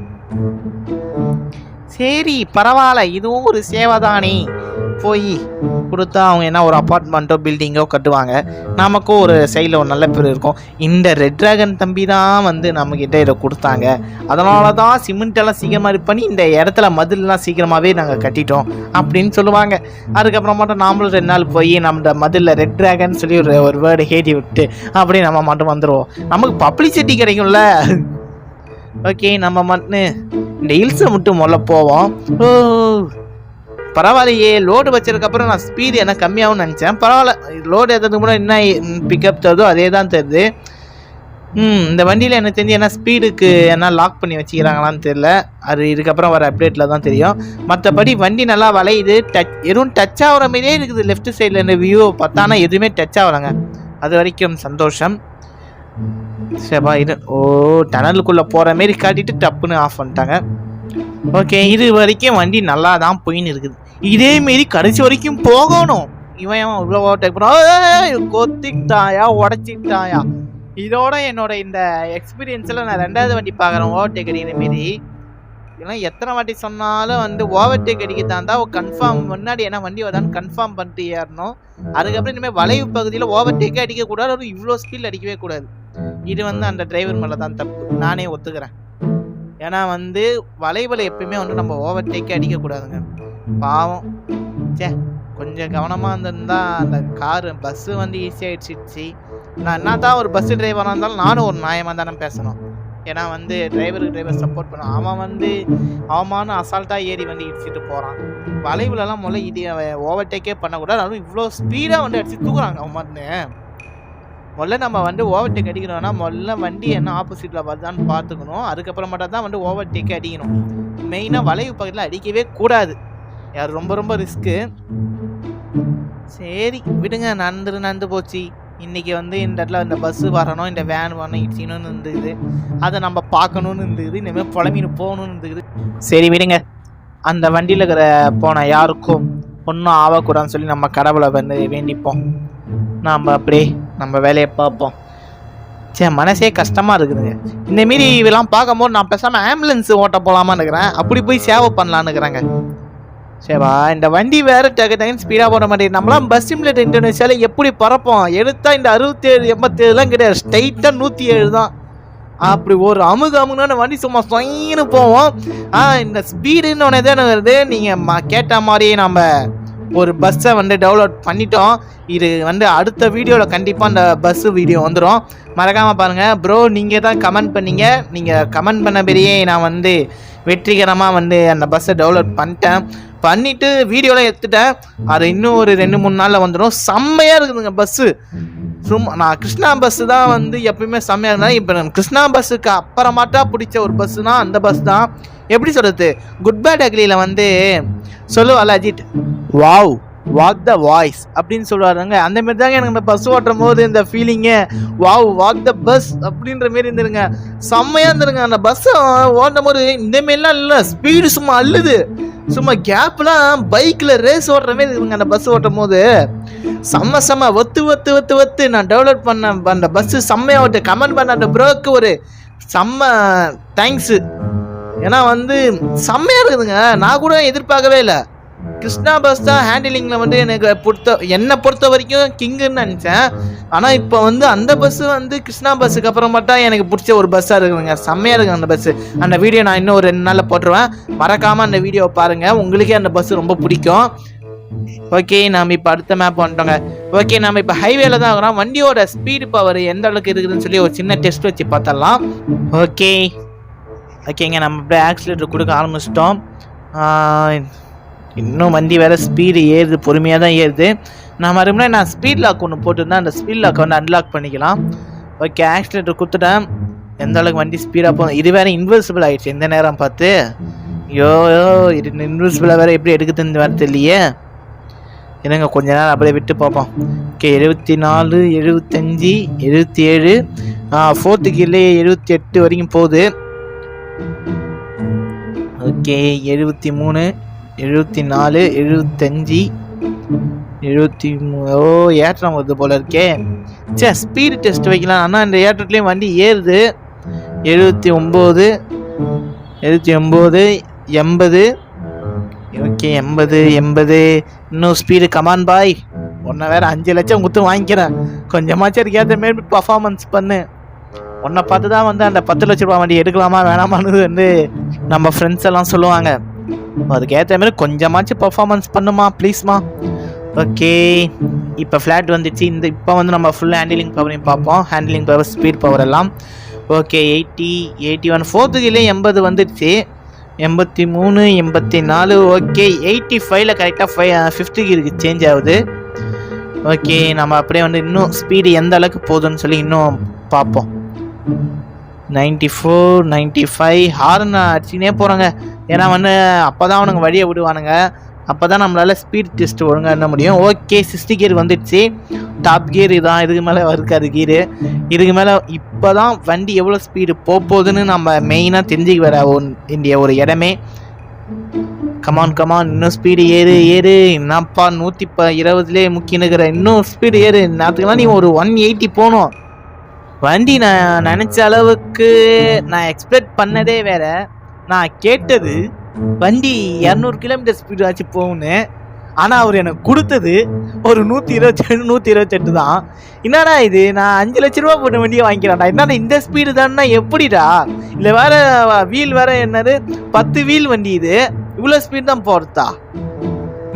சரி பரவாயில்ல. இதுவும் ஒரு சேவை தானே போய் கொடுத்தா அவங்க என்ன ஒரு அப்பார்ட்மெண்ட்டோ பில்டிங்கோ கட்டுவாங்க. நமக்கும் ஒரு சைடில் ஒரு நல்ல பேர் இருக்கும். இந்த ரெட் ட்ராகன் தம்பி தான் வந்து நம்மக்கிட்ட இதை கொடுத்தாங்க. அதனால தான் சிமெண்ட்டெல்லாம் சீக்கிரமாக இது பண்ணி இந்த இடத்துல மதிலெலாம் சீக்கிரமாகவே நாங்கள் கட்டிட்டோம் அப்படின்னு சொல்லுவாங்க. அதுக்கப்புறம் மட்டும் நாமளும் ரெண்டு நாள் போய் நம்ம மதிலில் ரெட் ட்ராகன் சொல்லி ஒரு ஒரு வேர்டு ஹேடி விட்டு அப்படியே நம்ம மட்டும் வந்துடுவோம் நமக்கு பப்ளிசிட்டி கிடைக்கும்ல. ஓகே நம்ம மட்டும் இந்த ஹில்ஸை மட்டும் முதல்ல போவோம். ஓ. பரவாயில்லையே லோடு வச்சதுக்கப்புறம் நான் ஸ்பீடு என்ன கம்மியாகும்னு நினச்சேன். பரவாயில்ல லோடு ஏற்றதுக்கு முன்னாடி என்ன பிக்கப் தருதோ அதே தான் தருது. ம் இந்த வண்டியில் எனக்கு தெரிஞ்சு என்ன ஸ்பீடுக்கு என்ன லாக் பண்ணி வச்சுக்கிறாங்களான்னு தெரில அது இதுக்கப்புறம் வர அப்டேட்டில் தான் தெரியும். மற்றபடி வண்டி நல்லா வளையுது. டச் எதுவும் டச் ஆகிற மாதிரியே இருக்குது. லெஃப்ட் சைடில் இந்த வியூ பார்த்தா ஆனால் எதுவுமே டச் ஆகலைங்க. அது வரைக்கும் சந்தோஷம். சரிப்பா இது ஓ டனலுக்குள்ளே போகிற மாரி காட்டிட்டு டப்புன்னு ஆஃப் பண்ணிட்டாங்க. ஓகே இது வரைக்கும் வண்டி நல்லா தான் போயின்னு இருக்குது. இதே மாரி கடைசி வரைக்கும் போகணும். இவன் இவ்வளோ ஓவர்டேக் பண்ண? கொத்திட்டாயா உடச்சிட்டாயா இதோட என்னோட இந்த எக்ஸ்பீரியன்ஸில் நான் ரெண்டாவது வண்டி பார்க்குறேன் ஓவர்டேக் அடிக்கிற மாரி ஏன்னா எத்தனை வாட்டி சொன்னாலும் வந்து ஓவர்டேக் அடிக்கிறதா இருந்தால் கன்ஃபார்ம் முன்னாடி என்ன வண்டி வதான்னு கன்ஃபார்ம் பண்ணிட்டு ஏறணும். அதுக்கப்புறம் இனிமேல் வளைவு பகுதியில் ஓவர்டேக்கே அடிக்கக்கூடாது அதுவும் இவ்வளோ ஸ்பீட் அடிக்கவே கூடாது. இது வந்து அந்த டிரைவர் மேலே தான் தப்பு. நானே ஒத்துக்கிறேன். ஏன்னா வந்து வளைவில் எப்பயுமே வந்து நம்ம ஓவர்டேக்கே அடிக்கக்கூடாதுங்க பாவம். சே கொஞ்சம் கவனமாக இருந்திருந்தா அந்த காரு பஸ்ஸு வந்து ஈஸியாகிடுச்சிடுச்சு நான் என்ன தான் ஒரு பஸ்ஸு டிரைவராக இருந்தாலும் நானும் ஒரு நியாயமாக தானே பேசணும். ஏன்னா வந்து டிரைவருக்கு டிரைவர் சப்போர்ட் பண்ணும் அவன் வந்து அவமான அசால்ட்டாக ஏறி வந்து இடிச்சிட்டு போகிறான் வளைவுலலாம் முதல்ல இது ஓவர்டேக்கே பண்ணக்கூடாது. அதுவும் இவ்வளோ ஸ்பீடாக வந்து அடிச்சு தூக்குறாங்க அவன் மாதிரி முதல்ல நம்ம வந்து ஓவர்டேக் அடிக்கணும்னா முதல்ல வண்டி என்ன ஆப்போசிட்டில் வருதான்னு பார்த்துக்கணும். அதுக்கப்புறமேட்டா தான் வந்து ஓவர்டேக் அடிக்கணும். மெயினாக வளைவு பக்கத்தில் அடிக்கவே கூடாது. யார் ரொம்ப ரொம்ப ரிஸ்க்கு சரி விடுங்க. நடந்துரு நடந்து போச்சு. இன்றைக்கி வந்து இந்த இடத்துல இந்த பஸ்ஸு வரணும் இந்த வேன் வரணும் இடிச்சிக்கணும்னு இருந்தது. அதை நம்ம பார்க்கணுன்னு இருந்தது. இனிமேல் புலம்பின்னு போகணும்னு இருந்துக்குது சரி விடுங்க. அந்த வண்டியில் இருக்கிற போன யாருக்கும் ஒன்றும் ஆகக்கூடாதுன்னு சொல்லி நம்ம கடவுளை வந்து வேண்டிப்போம். நாம் அப்படியே நம்ம வேலையை பார்ப்போம். சே மனசே கஷ்டமாக இருக்குதுங்க. இந்த மாரி இதெல்லாம் பார்க்கும்போது நான் பேசாமல் ஆம்புலன்ஸ் ஓட்ட போகலாமான்னு இருக்கிறேன். அப்படி போய் சேவை பண்ணலான்னு இருக்கிறாங்க. சரிவா இந்த வண்டி வேறு டக்கு டக்குன்னு ஸ்பீடாக போட மாட்டேங்குது. நம்மளாம் பஸ் சிம்லெட் இன்டர்நேஷனில் எப்படி பறப்போம்? எடுத்தால் இந்த அறுபத்தேழு எண்பத்தேழுலாம் கிடையாது. ஸ்ட்ரைட்டாக நூற்றி ஏழு தான். அப்படி ஒரு அமுக அமுகுன்னு வண்டி சும்மா சொயின்னு போவோம். ஆ இந்த ஸ்பீடுன்னு ஒன்று தானே வருது. நீங்கள் ம கேட்ட மாதிரியே நம்ம ஒரு பஸ்ஸை வந்து டவுன்லோட் பண்ணிட்டோம். இது வந்து அடுத்த வீடியோவில் கண்டிப்பாக அந்த பஸ்ஸு வீடியோ வந்துடும் மறக்காமல் பாருங்கள் ப்ரோ நீங்கள் தான் கமெண்ட் பண்ணீங்க. நீங்கள் கமெண்ட் பண்ண பெரியே நான் வந்து வெற்றிகரமாக வந்து அந்த பஸ்ஸை டவுன்லோட் பண்ணிட்டேன். பண்ணிவிட்டு வீடியோலாம் எடுத்துட்டேன். அது இன்னும் ஒரு ரெண்டு மூணு நாளில் வந்துடும் செம்மையாக இருக்குதுங்க பஸ்ஸு சும்மா நான் கிருஷ்ணா பஸ்ஸு தான் வந்து எப்பயுமே செம்மையாக இருந்தாலும் இப்போ கிருஷ்ணா பஸ்ஸுக்கு அப்புறமாட்டா பிடிச்ச ஒரு பஸ்ஸுனால் அந்த பஸ் தான். எப்படி சொல்கிறது குட் பேட் அக்லியில் வந்து சொல்லுவாள் Ajith. Wow what the voice அப்படின்னு சொல்லுவாருங்க. அந்த மாதிரி தாங்க எனக்கு இந்த பஸ் ஓட்டும் போது இந்த feeling wow what the bus அப்படின்ற மாரி இருந்துருங்க. செம்மையாக இருந்துருங்க. அந்த பஸ்ஸை ஓட்டும் போது இந்த மாரிலாம் இல்லை. ஸ்பீடு சும்மா அள்ளுது. சும்மா கேப்லாம் பைக்கில் ரேஸ் ஓட்டுற மாதிரி இருக்குங்க அந்த பஸ் ஓட்டும் போது செம்ம செம்ம ஒத்து ஒத்து ஒத்து ஒத்து நான் டெவலப் பண்ண அந்த பஸ்ஸு செம்மையாக ஓட்டு. கமெண்ட் பண்ண அந்த ப்ரோக்கு ஒரு செம்ம தேங்க்ஸு ஏன்னா வந்து செம்மையாக இருக்குதுங்க. நான் கூட எதிர்பார்க்கவே இல்லை. கிருஷ்ணா பஸ் தான் ஹேண்டிலிங்கில் வந்து எனக்கு பொறுத்த என்னை பொறுத்த வரைக்கும் கிங்குன்னு நினச்சேன். ஆனால் இப்போ வந்து அந்த பஸ்ஸு வந்து கிருஷ்ணா பஸ்ஸுக்கு அப்புறம் மட்டும் எனக்கு பிடிச்ச ஒரு பஸ்ஸாக இருக்குதுங்க. செம்மையாக இருக்குது அந்த பஸ்ஸு அந்த வீடியோ நான் இன்னும் ஒரு ரெண்டு நாளில் போட்டுருவேன். மறக்காமல் அந்த வீடியோவை பாருங்கள் உங்களுக்கே அந்த பஸ்ஸு ரொம்ப பிடிக்கும். ஓகே நாம் இப்போ அடுத்த மேப் வந்துட்டோங்க. ஓகே நம்ம இப்போ ஹைவேல தான் இருக்கிறோம். வண்டியோட ஸ்பீடு பவர் எந்த அளவுக்கு இருக்குதுன்னு சொல்லி ஒரு சின்ன டெஸ்ட் வச்சு பார்த்தலாம் ஓகே ஓகேங்க நம்ம அப்படியே ஆக்சிலேட்டர் கொடுக்க ஆரம்பிச்சிட்டோம். இன்னும் வண்டி வேறு ஸ்பீடு ஏறுது பொறுமையாக தான் ஏறுது. நான் மறுபடியும் நான் ஸ்பீட் லாக் ஒன்று போட்டிருந்தேன். அந்த ஸ்பீட் லாக் வந்து அன்லாக் பண்ணிக்கலாம். ஓகே ஆக்சிலேட்டர் கொடுத்துட்டேன். எந்த அளவுக்கு வண்டி ஸ்பீடாக போகும் இது வேறு இன்வெர்சிபிள் ஆகிடுச்சு எந்த நேரம் பார்த்து? ஐயோ இது இன்வெர்சிபிளாக வேறு எப்படி எடுக்குதுன்னு வேறு தெரியலையே. என்னங்க கொஞ்ச நேரம் அப்படியே விட்டு பார்ப்போம். ஓகே எழுபத்தி நாலு எழுபத்தஞ்சி எழுபத்தி ஏழு ஃபோர்த்து கீழே எழுபத்தி எட்டு வரைக்கும் போகுது. ஓகே எழுபத்தி மூணு எழுபத்தி நாலு எழுபத்தஞ்சி எழுபத்தி மூ ஓ ஏற்றம் வருது போல இருக்கே. சே ஸ்பீடு டெஸ்ட் வைக்கலாம். ஆனால் இந்த ஏற்றத்துலேயும் வண்டி ஏறுது. எழுபத்தி ஒம்பது எழுபத்தி ஒம்பது எண்பது. ஓகே எண்பது எண்பது. இன்னும் ஸ்பீடு கமான் பாய் ஒன்றை வேற அஞ்சு லட்சம் கொடுத்து வாங்கிக்கிறேன். கொஞ்சமாச்சும் அதுக்கேற்ற மாரி பர்ஃபார்மன்ஸ் பண்ணு. உன்னை பார்த்து தான் வந்து அந்த பத்து லட்ச ரூபா வண்டி எடுக்கலாமா வேணாமான்னு வந்து நம்ம ஃப்ரெண்ட்ஸ் எல்லாம் சொல்லுவாங்க. அதுக்கேற்ற மாதிரி கொஞ்சமாச்சும் பர்ஃபார்மன்ஸ் பண்ணுமா ப்ளீஸ்மா ஓகே இப்போ ஃப்ளாட் வந்துச்சு. இந்த இப்போ வந்து நம்ம ஃபுல் ஹேண்டிலிங் பவரையும் பார்ப்போம். ஹேண்டிலிங் பவர் ஸ்பீட் பவர் எல்லாம். ஓகே எயிட்டி எயிட்டி ஒன் ஃபோர்த்துக்கிலே எண்பது வந்துடுச்சு எண்பத்தி மூணு எண்பத்தி நாலு ஓகே எயிட்டி ஃபைவ்ல கரெக்டாக ஃபைவ் ஃபிஃப்த்து கியருக்கு சேஞ்ச் ஆகுது. ஓகே நம்ம அப்படியே வந்து இன்னும் ஸ்பீடு எந்த அளவுக்கு போகுதுன்னு சொல்லி இன்னும் பார்ப்போம். Ninety four ninety five horn அடிச்சுனே போகிறாங்க ஏன்னா வந்து அப்போ தான் அவனுங்க வழியை விடுவானுங்க. அப்போ தான் நம்மளால் ஸ்பீட் டெஸ்ட் ஒழுங்காக என்ன முடியும். ஓகே சிக்ஸ்டி கியர் வந்துடுச்சு. டாப் கியர் இதான். இதுக்கு மேலே இருக்காது கீரு இதுக்கு மேலே இப்போ தான் வண்டி எவ்வளோ ஸ்பீடு போகுதுன்னு நம்ம மெயினாக தெரிஞ்சுக்க வர ஒன்- வேண்டிய ஒரு இடமே. கமான் கமான் இன்னும் ஸ்பீடு ஏறு ஏறு. என்னப்பா நூற்றி ப இருபதுலேயே முக்கியனுக்கிற இன்னும் ஸ்பீடு ஏறு. நேரத்துக்குலாம் நீ ஒரு ஒன் எயிட்டி போகணும். வண்டி நான் நினச்ச அளவுக்கு நான் எக்ஸ்பெக்ட் பண்ணதே வேற. நான் கேட்டது வண்டி இரநூறு கிலோமீட்டர் ஸ்பீடு ஆச்சு போகும்னு. ஆனால் அவர் எனக்கு கொடுத்தது ஒரு நூற்றி இருபத்தெட்டு நூற்றி இருபத்தெட்டு தான். என்னடா இது? நான் அஞ்சு லட்ச ரூபா போட்ட வண்டியை வாங்கிக்கிறேன்டா. என்னடா இந்த ஸ்பீடு தான்னா எப்படிடா? இல்லை வேற வீல் வேற என்னது? பத்து வீல் வண்டி இது. இவ்வளோ ஸ்பீடு தான் போகிறதா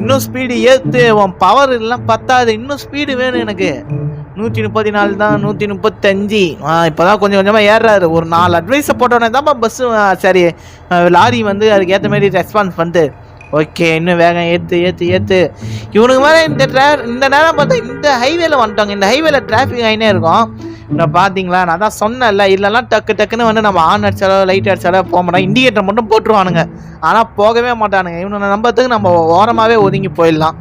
இன்னும் ஸ்பீடு ஏற்று உன் பவர் எல்லாம் பத்தாது. இன்னும் ஸ்பீடு வேணும் எனக்கு. நூற்றி முப்பத்தி நாலு தான் நூற்றி முப்பத்தஞ்சு. இப்போ தான் கொஞ்சம் கொஞ்சமாக ஏறுறாரு. ஒரு நாலு அட்வைஸை போட்டோன்னே தான்ப்பா பஸ்ஸு சரி லாரி வந்து அதுக்கு ஏற்ற மாதிரி ரெஸ்பான்ஸ் வந்து. ஓகே இன்னும் வேகம் ஏற்று ஏற்று ஏற்று இவனுக்கு மேலே இந்த ட்ரா இந்த நேரம் பார்த்தா இந்த ஹைவேல வந்துட்டாங்க. இந்த ஹைவேல டிராஃபிக் ஆகினே இருக்கும். நான் பார்த்தீங்களா நான் தான் சொன்னேன்ல இல்லைலாம் டக்கு டக்குன்னு வந்து நம்ம ஆன் அடிச்சாலோ லைட் அடிச்சாலோ போக மாட்டோம். இண்டிகேட்டர் மட்டும் போட்டுருவானுங்க. ஆனால் போகவே மாட்டானுங்க. இவனை நம்பத்துக்கு நம்ம ஓரமாகவே ஒதுங்கி போயிடலாம்.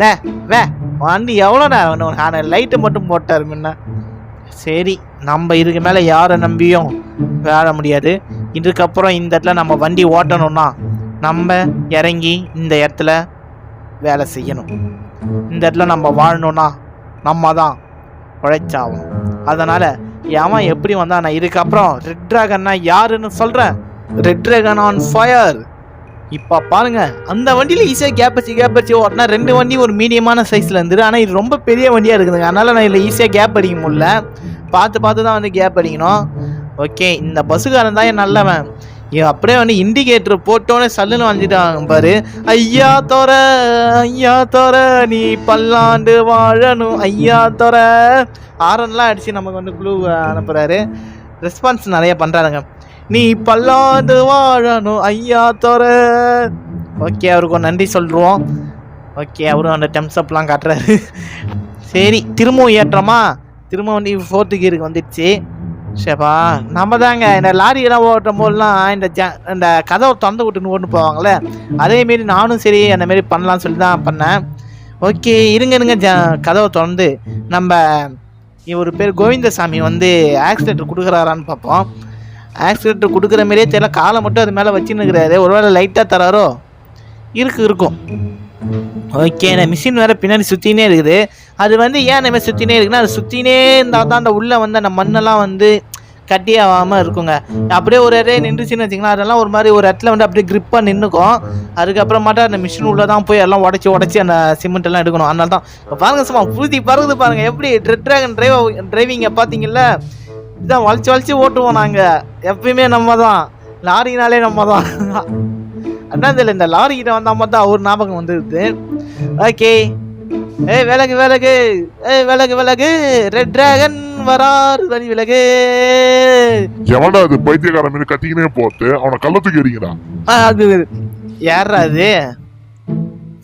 வே வே வண்டி எவ்வளோ நேரம் ஆனால் லைட்டு மட்டும் போட்டார் முன்ன. சரி நம்ம இதுக்கு மேலே யாரை நம்பியும் வேற முடியாது. இதுக்கப்புறம் இந்த இடத்துல நம்ம வண்டி ஓட்டணும்னா நம்ம இறங்கி இந்த இடத்துல வேலை செய்யணும். இந்த இடத்துல நம்ம வாழணும்னா நம்ம தான் உழைச்சாகும் அதனால் எவன் எப்படி வந்தா நான் இதுக்கப்புறம் ரெட் ட்ராகன்னா யாருன்னு சொல்கிறேன் ரெட் ட்ராகன் ஆன் ஃபயர் இப்போ பாருங்க அந்த வண்டியில் ஈஸியாக கேப் வச்சு கேப் வச்சு ஓட்டினா ரெண்டு வண்டி ஒரு மீடியமான சைஸில் இருந்துரு ஆனால் இது ரொம்ப பெரிய வண்டியாக இருக்குதுங்க. அதனால் நான் இதில் ஈஸியாக கேப் அடிக்க முடியல. பார்த்து பார்த்து தான் வந்து கேப் அடிக்கணும். ஓகே இந்த பஸ்ஸுக்காரன் தான் என் நல்லவன். அப்படியே வந்து இண்டிகேட்டர் போட்டோன்னே சல்லுன்னு வந்துட்டாங்க பாரு. ஐயா தோற ஐயா தோற நீ பல்லாண்டு வாழணும். ஐயா தோற. ஆரன்லாம் அடித்து நமக்கு வந்து க்ளூ அனுப்புகிறாரு ரெஸ்பான்ஸ் நிறைய பண்ணுறாருங்க நீ பல்லாண்டு வாழணும் ஐயா தோற. ஓகே அவருக்கு ஒரு நன்றி சொல்கிறோம் ஓகே அவரும் அந்த டெம்ஸ் அப்லாம் காட்டுறாரு. சரி திரும்பவும் ஏற்றமா? திரும்ப வண்டி ஃபோர்த்து கீருக்கு வந்துடுச்சு. ஷேப்பா நம்ம தாங்க இந்த லாரியெல்லாம் ஓட்டும் போதெல்லாம் இந்த ஜ இந்த கதவை திறந்து விட்டுன்னு ஓட்டு போவாங்கள்ல அதேமாரி நானும் சரி அந்த மாரி பண்ணலாம்னு சொல்லி தான் பண்ணேன். ஓகே இருங்க இருங்க ஜ கதவை திறந்து நம்ம இவர் பேர் கோவிந்தசாமி வந்து ஆக்சிடென்ட் கொடுக்குறாரான்னு பார்ப்போம். ஆக்சிடென்ட் கொடுக்குற மாதிரியே தெரியல. காலை மட்டும் அது மேலே வச்சுன்னுக்கிறாரு ஒருவேளை லைட்டாக தராரோ? இருக்கு இருக்கும். ஓகே இந்த மிஷின் வேறு பின்னாடி சுற்றினே இருக்குது. அது வந்து ஏன் இந்த சுற்றினே இருக்குன்னா அது சுற்றினே இருந்தால் தான் அந்த உள்ளே வந்து அந்த மண்ணெல்லாம் வந்து கட்டி ஆகாமல் இருக்குங்க. அப்படியே ஒரு இடே நின்றுச்சுன்னு வச்சிங்கன்னா அதெல்லாம் ஒரு மாதிரி ஒரு இடத்துல வந்து அப்படியே கிரிப்பாக நின்றுக்கும் அதுக்கப்புறமாட்டா அந்த மிஷின் உள்ளே தான் போய் எல்லாம் உடச்சி உடச்சி அந்த சிமெண்ட் எல்லாம் எடுக்கணும். அதனால தான். பாருங்க சும்மா புழுதி பறகுது பாருங்கள் எப்படி ட்ரெட் ட்ராகன் டிரைவ் டிரைவிங்கை பார்த்தீங்கல்ல? இதுதான் வளைச்சி வளைச்சு ஓட்டுவோம் நாங்கள் எப்பயுமே நம்ம தான் லாரினாலே நம்ம தான் அதான் தெரியல இந்த லாரி கிட்ட வந்தா மட்டும் அவர் ஞாபகம் வந்துருது. ஓகே. ஏய் விலகு விலகு. ஏய் விலகு விலகு. ரெட் டிராகன் வரார் வரி விலகு. எவன்டா அது பைத்தியக்காரன் மீது கத்திக்கினே போட்டு அவனை கள்ளத்துக்கு எறிங்கடா ஆ, அது யாரா அது?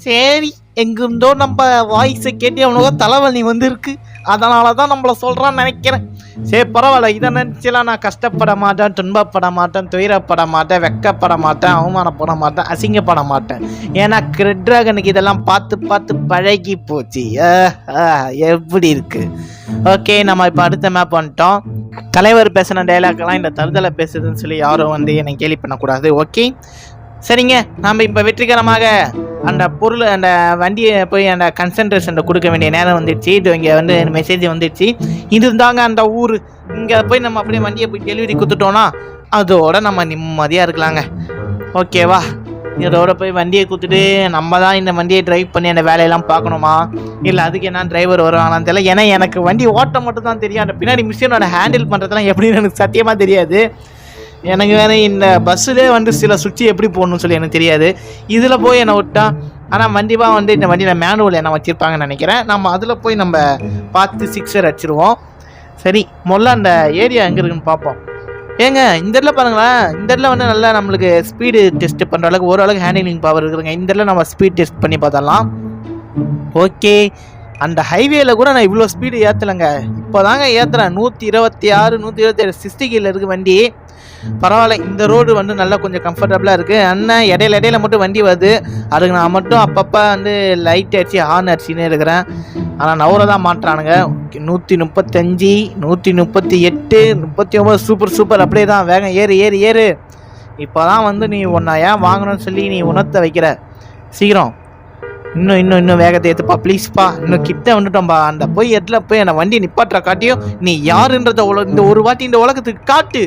சரி எங்கிருந்தோ நம்ம வாய்ஸை கேட்டு அவனுக்கு தலைவலி வந்திருக்கு. அதனால தான் நம்மள சொல்கிறான்னு நினைக்கிறேன். சரி பரவாயில்ல. இதை நினச்சலாம் நான் கஷ்டப்பட மாட்டேன் துன்பப்பட மாட்டேன் துயரப்பட மாட்டேன் வெக்கப்பட மாட்டேன் அவமானப்பட மாட்டேன் அசிங்கப்பட மாட்டேன். ஏன்னா கிரெட்ராகனுக்கு இதெல்லாம் பார்த்து பார்த்து பழகி போச்சு. எப்படி இருக்கு? ஓகே நம்ம இப்போ அடுத்த மேப் வந்துட்டோம். தலைவர் பேசின டைலாக்லாம் இந்த தருதலை பேசுதுன்னு சொல்லி யாரும் வந்து என்னை கேள்வி பண்ணக்கூடாது. ஓகே? சரிங்க நம்ம இப்போ வெற்றிகரமாக அந்த பொருள் அந்த வண்டியை போய் அந்த கன்சன்ட்ரேஷன் கொடுக்க வேண்டிய நேரம் வந்துடுச்சு. இது இங்கே வந்து மெசேஜ் வந்துடுச்சு. இது இருந்தாங்க அந்த ஊர். இங்கே போய் நம்ம அப்படியே வண்டியை போய் டெலிவரி கொடுத்துட்டோன்னா அதோட நம்ம நிம்மதியாக இருக்கலாங்க. ஓகேவா? இதோட போய் வண்டியை கொடுத்துட்டு நம்ம தான் இந்த வண்டியை டிரைவ் பண்ணி அந்த வேலையெல்லாம் பார்க்கணுமா? இல்லை அதுக்கு என்ன டிரைவர் வருவாங்களான்னு தெரியல. ஏன்னா எனக்கு வண்டி ஓட்ட மட்டும் தான் தெரியும். அந்த பின்னாடி மிஷினோட ஹேண்டில் பண்ணுறதுலாம் எப்படின்னு எனக்கு சத்தியமாக தெரியாது. எனக்கு வேற இந்த பஸ்ஸுலேயே வந்து சில சுவிட்சு எப்படி போடணும்னு சொல்லி எனக்கு தெரியாது. இதில் போய் என்னை விட்டா ஆனால் கண்டிப்பாக வந்து இந்த வண்டியில் மேனுவல் என்ன வச்சுருப்பாங்கன்னு நினைக்கிறேன். நம்ம அதில் போய் நம்ம பார்த்து சிக்ஸர் அடிச்சிருவோம். சரி முதல்ல அந்த ஏரியா எங்கே இருக்குன்னு பார்ப்போம். ஏங்க இந்த இடத்துல பாருங்களேன். இந்த இடத்துல வந்து நல்லா நம்மளுக்கு ஸ்பீடு டெஸ்ட் பண்ணுற அளவுக்கு ஓரளவுக்கு ஹேண்டிலிங் பவர் இருக்குதுங்க. இந்த இடத்துல நம்ம ஸ்பீட் டெஸ்ட் பண்ணி பார்த்தரலாம் ஓகே அந்த ஹைவேல கூட நான் இவ்வளோ ஸ்பீடு ஏற்றலைங்க இப்போ தாங்க ஏற்றுறேன் நூற்றி இருபத்தி ஆறு நூற்றி இருபத்தி ஏழு சிக்ஸ்டி இருக்க இருக்குது வண்டி. பரவாயில்ல இந்த ரோடு வந்து நல்லா கொஞ்சம் கம்ஃபர்டபுளாக இருக்குது அண்ணன் இடையில இடையில மட்டும் வண்டி வருது. அதுக்கு நான் மட்டும் அப்பப்போ வந்து லைட் அடிச்சு ஹார்ன் அடிச்சுன்னு இருக்கிறேன். ஆனால் நவரை தான் மாட்டுறானுங்க. நூற்றி முப்பத்தஞ்சு நூற்றி முப்பத்தி எட்டு முப்பத்தி ஒம்பது சூப்பர் சூப்பர் அப்படியே தான் வேகம் ஏறு ஏறு ஏறு. இப்போ தான் வந்து நீ ஒன்றா ஏன் வாங்கணும்னு சொல்லி நீ உணர்த்த வைக்கிற? சீக்கிரம். இன்னும் இன்னும் இன்னும் வேகத்தை ஏற்றுப்பா ப்ளீஸ்ப்பா இன்னும் கிட்ட வந்துட்டோம்ப்பா அந்த போய் இடத்துல போய் என்னை வண்டி நிப்பாட்டுற காட்டியும் நீ யாருன்றத உல இந்த ஒரு வாட்டி இந்த உலகத்துக்கு காட்டு.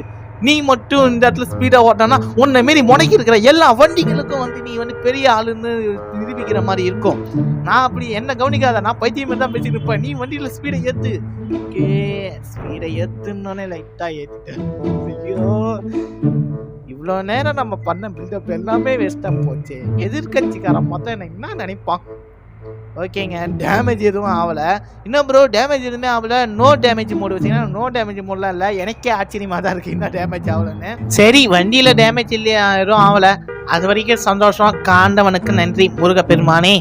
நீ மட்டும் இந்த இடத்துல ஸ்பீடாக ஓட்டினா உன்னை மாரி முடக்கி இருக்கிற எல்லா வண்டிகளுக்கும் வந்து நீ வந்து பெரிய ஆளுன்னு நிரூபிக்கிற மாதிரி இருக்கும். நான் அப்படி என்ன கவனிக்காத நான் பைத்தியம் தான் பேசிட்டு இருப்பேன். நீ வண்டியில் ஸ்பீடை ஏற்று ஓகே ஸ்பீடை ஏற்றுன்னொன்னே லைட்டாக ஏற்றிட்டேன் ஐயோ இவ்வளோ நேரம் நம்ம பண்ண பில்டப் எல்லாமே வேஸ்ட்டாக போச்சு. எதிர்கட்சிக்காரன் மொத்தம் என்ன நினைப்பான்? ஓகேங்க. டேமேஜ் எதுவும் ஆகலை இன்னும் ப்ரோ டேமேஜ் எதுவுமே ஆகல நோ டேமேஜ் மோடு வச்சிங்கன்னா நோ டேமேஜ் மோட்லாம் இல்லை. எனக்கே ஆச்சரியமாக தான் இருக்குது இன்னும் டேமேஜ் ஆகலன்னு சரி வண்டியில் டேமேஜ் இல்லையா? எதுவும் ஆகலை அது வரைக்கும் சந்தோஷம். காண்டவனுக்கு நன்றி. முருக பெருமானே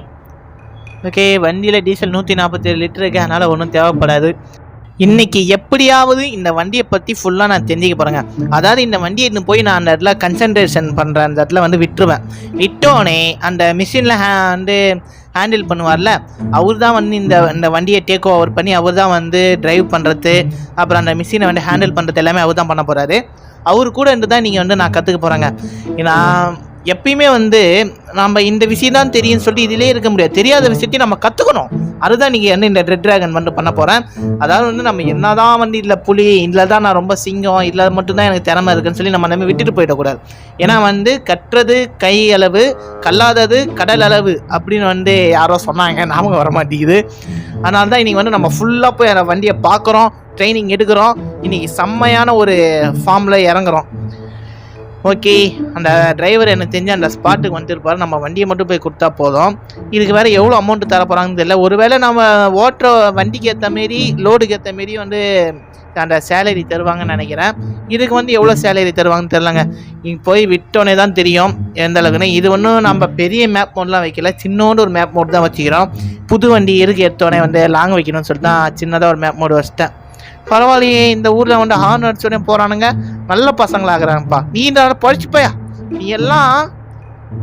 ஓகே வண்டியில் டீசல் நூற்றி நாற்பத்தேழு லிட்டர் இருக்கு. அதனால் ஒன்றும் தேவைப்படாது. இன்னைக்கு எப்படியாவது இந்த வண்டியை பற்றி ஃபுல்லாக நான் தெரிஞ்சுக்க போகிறேங்க அதாவது இந்த வண்டியை இன்னும் போய் நான் அந்த இடத்துல கன்சன்ட்ரேஷன் பண்ணுற அந்த இடத்துல வந்து விட்டுருவேன். விட்டோனே அந்த மிஷினில் வந்து ஹேண்டில் பண்ணுவார்ல அவர் தான் வந்து இந்த இந்த வண்டியை டேக் ஓவர் பண்ணி அவர் தான் வந்து டிரைவ் பண்ணுறது அப்புறம் அந்த மிஷினை வந்து ஹேண்டில் பண்ணுறது எல்லாமே அவர் தான் பண்ண போகிறாரு அவர் கூட இருந்து தான் நீங்கள் வந்து நான் கற்றுக்க போகிறேங்க நான் எப்பயுமே வந்து நம்ம இந்த விஷயம் தான் தெரியும்னு சொல்லி இதிலே இருக்க முடியாது. தெரியாத விஷயத்தையும் நம்ம கற்றுக்கணும் அதுதான் நீங்கள் வந்து இந்த ரெட் ட்ராகன் வந்து பண்ண போகிறேன் அதாவது வந்து நம்ம என்ன தான் வந்து இதில் புலி இதில் தான் நான் ரொம்ப சிங்கம் இதில் மட்டும்தான் எனக்கு திறமை இருக்குன்னு சொல்லி நம்ம நம்ம விட்டுட்டு போயிடக்கூடாது. ஏன்னா வந்து கற்றது கை அளவு கல்லாதது கடல் அளவு அப்படின்னு வந்து யாரோ சொன்னாங்க. ஞாபகம் வர மாட்டேங்குது. அதனால தான் இன்றைக்கி வந்து நம்ம ஃபுல்லாக போய் வண்டியை பார்க்குறோம் ட்ரைனிங் எடுக்கிறோம். இன்றைக்கி செம்மையான ஒரு ஃபார்மில் இறங்குறோம். ஓகே அந்த டிரைவர் எனக்கு தெரிஞ்சு அந்த ஸ்பாட்டுக்கு வந்துருப்பார். நம்ம வண்டியை மட்டும் போய் கொடுத்தா போதும். இதுக்கு வேறு எவ்வளோ அமௌண்ட் தர போகிறாங்கன்னு தெரியல. ஒருவேளை நம்ம ஓட்டுற வண்டிக்கு ஏற்ற மாரி லோடுக்கு ஏற்ற மாரி வந்து அந்த சேலரி தருவாங்கன்னு நினைக்கிறேன். இதுக்கு வந்து எவ்வளோ சேலரி தருவாங்கன்னு தெரிலங்க இங்கே போய் விட்டோன்னே தான் தெரியும் எந்த அளவுக்குன்னு. இது ஒன்றும் நம்ம பெரிய மேப் மோட்லாம் வைக்கல. சின்னோண்டு ஒரு மேப் மோட் தான் வச்சுக்கிறோம். புது வண்டி இருக்கு எடுத்தோடனே வந்து லாங் வைக்கணும்னு சொல்லிட்டு தான் சின்னதாக ஒரு மேப் மோடு வச்சிட்டேன். பரவாயில்லையே இந்த ஊரில் வந்து ஹார்ன் அடிச்சோடனே போகிறானுங்க நல்ல பசங்களாகிறாங்கப்பா. நீ இந்த படிச்சுப்பையா போயா? நீ எல்லாம்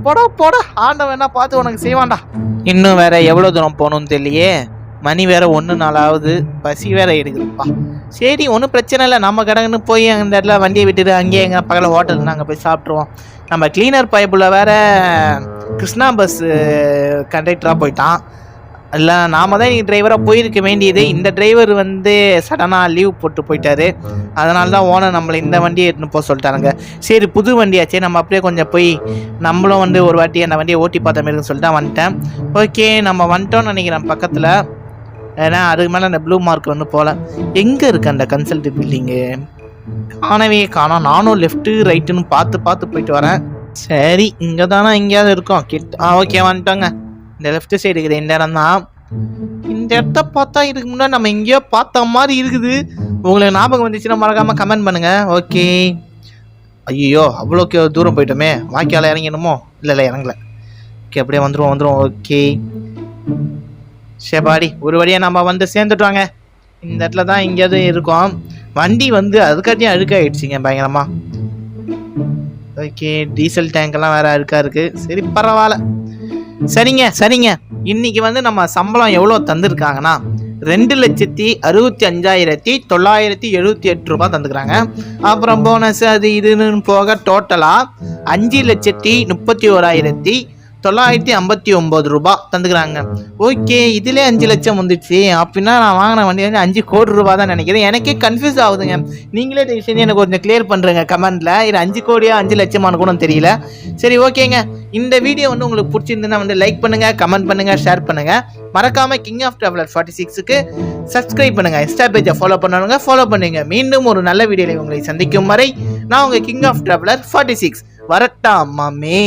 போடா போடா. ஆண்டவன் என்ன பார்த்து உனக்கு செய்வான்டா. இன்னும் வேற எவ்வளோ தூரம் போகணும்னு தெரியலையே. மணி வேற ஒன்று நாளாவது பசி வேற எடுக்குதுப்பா. சரி ஒன்றும் பிரச்சனை இல்லை. நம்ம கடைன்னு போய் அந்த இடத்துல வண்டியை விட்டுட்டு அங்கேயே எங்கே பக்கத்தில் ஹோட்டல் நாங்கள் போய் சாப்பிட்ருவோம் நம்ம கிளீனர் பைப்பில் வேற கிருஷ்ணா பஸ் கண்டக்டராக போயிட்டான். இல்லை நாம தான் இன்றைக்கி டிரைவராக போயிருக்க வேண்டியது. இந்த டிரைவர் வந்து சடனாக லீவ் போட்டு போயிட்டாரு. அதனால தான் ஓனர் நம்மளை இந்த வண்டியை எடுத்துன்னு போக சொல்லிட்டாருங்க. சரி புது வண்டியாச்சே நம்ம அப்படியே கொஞ்சம் போய் நம்மளும் வந்து ஒரு வாட்டி அந்த வண்டியை ஓட்டி பார்த்த மாரின்னு சொல்லிட்டு தான் வந்துட்டேன். ஓகே நம்ம வந்துட்டோம்னு நினைக்கிறேன் பக்கத்தில். ஏன்னா அதுக்கு மேலே அந்த ப்ளூ மார்க் வந்து போகல எங்கே இருக்கு அந்த கன்சல்ட் பில்டிங்கு காணவே காணோம். நானும் லெஃப்ட்டு ரைட்டுன்னு பார்த்து பார்த்து போயிட்டு வரேன். சரி இங்கே தானே எங்கேயாவது இருக்கோம். கிட்ட ஆ ஓகே வந்துட்டோங்க. இந்த லெஃப்ட் சைடு இருக்குது இந்த இடம் தான். இந்த இடத்த பார்த்தா இதுக்கு முன்னாடி நம்ம எங்கேயோ பார்த்த மாதிரி இருக்குது. உங்களுக்கு ஞாபகம் வந்துச்சுன்னா மறக்காம கமெண்ட் பண்ணுங்க. ஓகே ஐயோ அவ்வளோ தூரம் போயிட்டோமே. வாக்கியால் இறங்கணுமோ இல்லை இல்லை இறங்கல. ஓகே அப்படியே வந்துருவோம் வந்துருவோம். ஓகே சேபாடி ஒரு வழியாக நம்ம வந்து சேர்ந்துட்டோங்க. இந்த இடத்துல தான் எங்கேயாவது இருக்கோம். வண்டி வந்து அதுக்காட்டியும் அழுக்காயிடுச்சுங்க பயங்கரமாக ஓகே டீசல் டேங்க்லாம் வேறு அழுக்காக இருக்குது சரி பரவாயில்ல. சரிங்க சரிங்க. இன்னைக்கு வந்து நம்ம சம்பளம் எவ்வளோ தந்திருக்காங்கன்னா ரெண்டு லட்சத்தி அறுபத்தி அஞ்சாயிரத்தி தொள்ளாயிரத்தி எழுபத்தி எட்டு ரூபாய் தந்துக்கிறாங்க அப்புறம் போனஸ் அது இதுன்னு போக டோட்டலாக அஞ்சு லட்சத்தி முப்பத்தி ஓராயிரத்தி தொள்ளாயிரத்தி ஐம்பத்தி ஒம்பது ரூபாய் தந்துக்கிறாங்க. ஓகே இதுலேயே அஞ்சு லட்சம் வந்துடுச்சு அப்படின்னா நான் வாங்கின வண்டி வந்து அஞ்சு கோடி ரூபா தான் நினைக்கிறேன். எனக்கே கன்ஃபியூஸ் ஆகுதுங்க. நீங்களே தயவு செஞ்சு எனக்கு கொஞ்சம் கிளியர் பண்ணுறேங்க கமெண்ட்டில் இது அஞ்சு கோடியா அஞ்சு லட்சமானு கூட தெரியல. சரி ஓகேங்க. இந்த வீடியோ வந்து உங்களுக்கு பிடிச்சிருந்துன்னா வந்து லைக் பண்ணுங்க கமெண்ட் பண்ணுங்க ஷேர் பண்ணுங்க. மறக்காம கிங் ஆஃப் டிராவலர் ஃபார்ட்டி சிக்ஸுக்கு சப்ஸ்கிரைப் பண்ணுங்க. இன்ஸ்டா பேஜை ஃபாலோ பண்ணணுங்க ஃபாலோ பண்ணுங்க. மீண்டும் ஒரு நல்ல வீடியோவில் உங்களை சந்திக்கும் வரை நான் உங்க king of traveller forty six வரட்டா மாமே